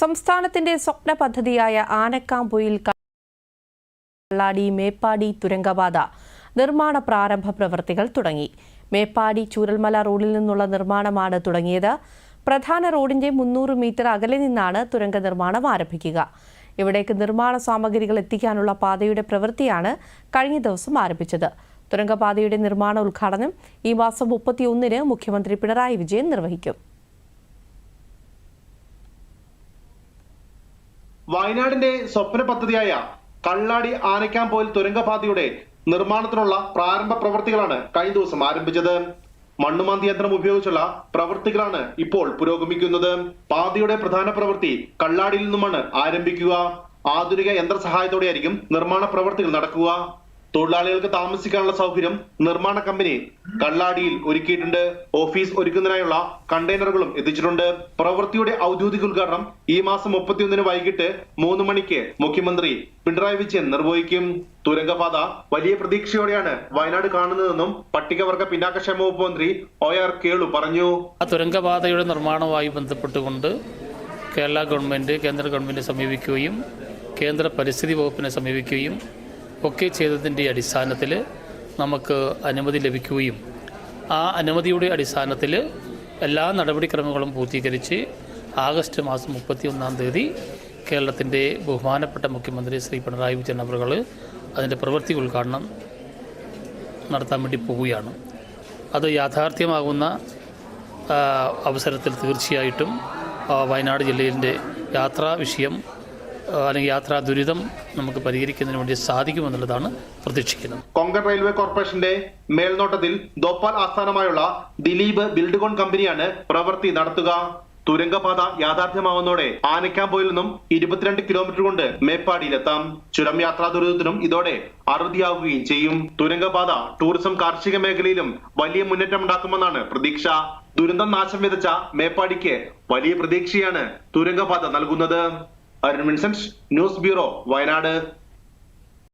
സംസ്ഥാനത്തിന്റെ സ്വപ്ന പദ്ധതിയായ ആനക്കാമ്പൊയിൽ കള്ളാടി മേപ്പാടി തുരങ്കപാത നിർമ്മാണ പ്രാരംഭ പ്രവൃത്തികൾ തുടങ്ങി. മേപ്പാടി ചൂരൽമല റോഡിൽ നിന്നുള്ള നിർമ്മാണമാണ് തുടങ്ങിയത്. പ്രധാന റോഡിന്റെ മുന്നൂറ് മീറ്റർ അകലെ നിന്നാണ് തുരങ്ക നിർമ്മാണം ആരംഭിക്കുക. ഇവിടേക്ക് നിർമ്മാണ സാമഗ്രികൾ എത്തിക്കാനുള്ള പാതയുടെ പ്രവൃത്തിയാണ് കഴിഞ്ഞ ദിവസം ആരംഭിച്ചത്. തുരങ്കപാതയുടെ നിർമ്മാണ ഉദ്ഘാടനം ഈ മാസം മുപ്പത്തിയൊന്നിന് മുഖ്യമന്ത്രി പിണറായി വിജയൻ നിർവഹിക്കും. വയനാടിന്റെ സ്വപ്ന പദ്ധതിയായ കള്ളാടി ആനയ്ക്കാംപോയിൽ തുരങ്കപാതയുടെ നിർമ്മാണത്തിനുള്ള പ്രാരംഭ പ്രവർത്തികളാണ് കഴിഞ്ഞ ദിവസം ആരംഭിച്ചത്. മണ്ണുമാന്തി യന്ത്രം ഉപയോഗിച്ചുള്ള പ്രവൃത്തികളാണ് ഇപ്പോൾ പുരോഗമിക്കുന്നത്. പാതയുടെ പ്രധാന പ്രവൃത്തി കള്ളാടിയിൽ നിന്നുമാണ് ആരംഭിക്കുക. ആധുനിക യന്ത്ര സഹായത്തോടെയായിരിക്കും നിർമ്മാണ പ്രവൃത്തികൾ നടക്കുക. തൊഴിലാളികൾക്ക് താമസിക്കാനുള്ള സൗകര്യം നിർമ്മാണ കമ്പനി കള്ളാടിയിൽ ഒരുക്കിയിട്ടുണ്ട്. ഓഫീസ് ഒരുക്കുന്നതിനായുള്ള കണ്ടെയ്നറുകളും എത്തിച്ചിട്ടുണ്ട്. പ്രവൃത്തിയുടെ ഔദ്യോഗിക ഉദ്ഘാടനം ഈ മാസം മുപ്പത്തിയൊന്നിന് വൈകിട്ട് മൂന്ന് മണിക്ക് മുഖ്യമന്ത്രി പിണറായി വിജയൻ നിർവഹിക്കും. തുരങ്കപാത വലിയ പ്രതീക്ഷയോടെയാണ് വയനാട് കാണുന്നതെന്നും പട്ടികവർഗ പിന്നാക്കക്ഷേമ വകുപ്പ് മന്ത്രി ഒ ആർ കേളു പറഞ്ഞു. ആ തുരങ്കപാതയുടെ നിർമ്മാണവുമായി ബന്ധപ്പെട്ടുകൊണ്ട് കേരള ഗവൺമെന്റ് കേന്ദ്ര ഗവൺമെന്റിനെ സമീപിക്കുകയും കേന്ദ്ര പരിസ്ഥിതി വകുപ്പിനെ സമീപിക്കുകയും ഒക്കെ ചെയ്തതിന്റെ അടിസ്ഥാനത്തിൽ നമുക്ക് അനുമതി ലഭിക്കുകയും ആ അനുമതിയുടെ അടിസ്ഥാനത്തിൽ എല്ലാ നടപടിക്രമങ്ങളും പൂർത്തീകരിച്ച് ആഗസ്റ്റ് മാസം മുപ്പത്തി ഒന്നാം തീയതി കേരളത്തിന്റെ ബഹുമാനപ്പെട്ട മുഖ്യമന്ത്രി ശ്രീ പിണറായി വിജയൻ അവറുകൾ അതിന്റെ പ്രവൃത്തി ഉദ്ഘാടനം നടത്താൻ വേണ്ടി പോവുകയാണ്. അത് യാഥാർത്ഥ്യമാകുന്ന അവസരത്തിൽ തീർച്ചയായിട്ടും വയനാട് ജില്ലയിന്റെ യാത്രാ വിഷയം അല്ലെങ്കിൽ യാത്രാ ദുരിതം നമുക്ക് പരിഹരിക്കുന്നതിന് വേണ്ടി സാധിക്കുമെന്നുള്ളതാണ് പ്രതീക്ഷിക്കുന്നത്. കൊങ്കൺ റെയിൽവേ കോർപ്പറേഷന്റെ മേൽനോട്ടത്തിൽ ദോപ്പാൽ ആസ്ഥാനമായുള്ള ദിലീപ് ബിൽഡ്കോൺ കമ്പനിയാണ് പ്രവൃത്തി നടത്തുക. തുരങ്കപാത യാഥാർത്ഥ്യമാവുന്നതോടെ ആനക്കാമ്പോയിൽ നിന്നും ഇരുപത്തിരണ്ട് കിലോമീറ്റർ കൊണ്ട് മേപ്പാടിയിലെത്താം. ചുരം യാത്രാ ദുരിതത്തിനും ഇതോടെ അറുതിയാവുകയും ചെയ്യും. തുരങ്കപാത ടൂറിസം കാർഷിക മേഖലയിലും വലിയ മുന്നേറ്റം ഉണ്ടാക്കുമെന്നാണ് പ്രതീക്ഷ. ദുരന്തം നാശം വിതച്ച മേപ്പാടിക്ക് വലിയ പ്രതീക്ഷയാണ് തുരങ്കപാത നൽകുന്നത്. Arun Vincent news bureau Wayanad.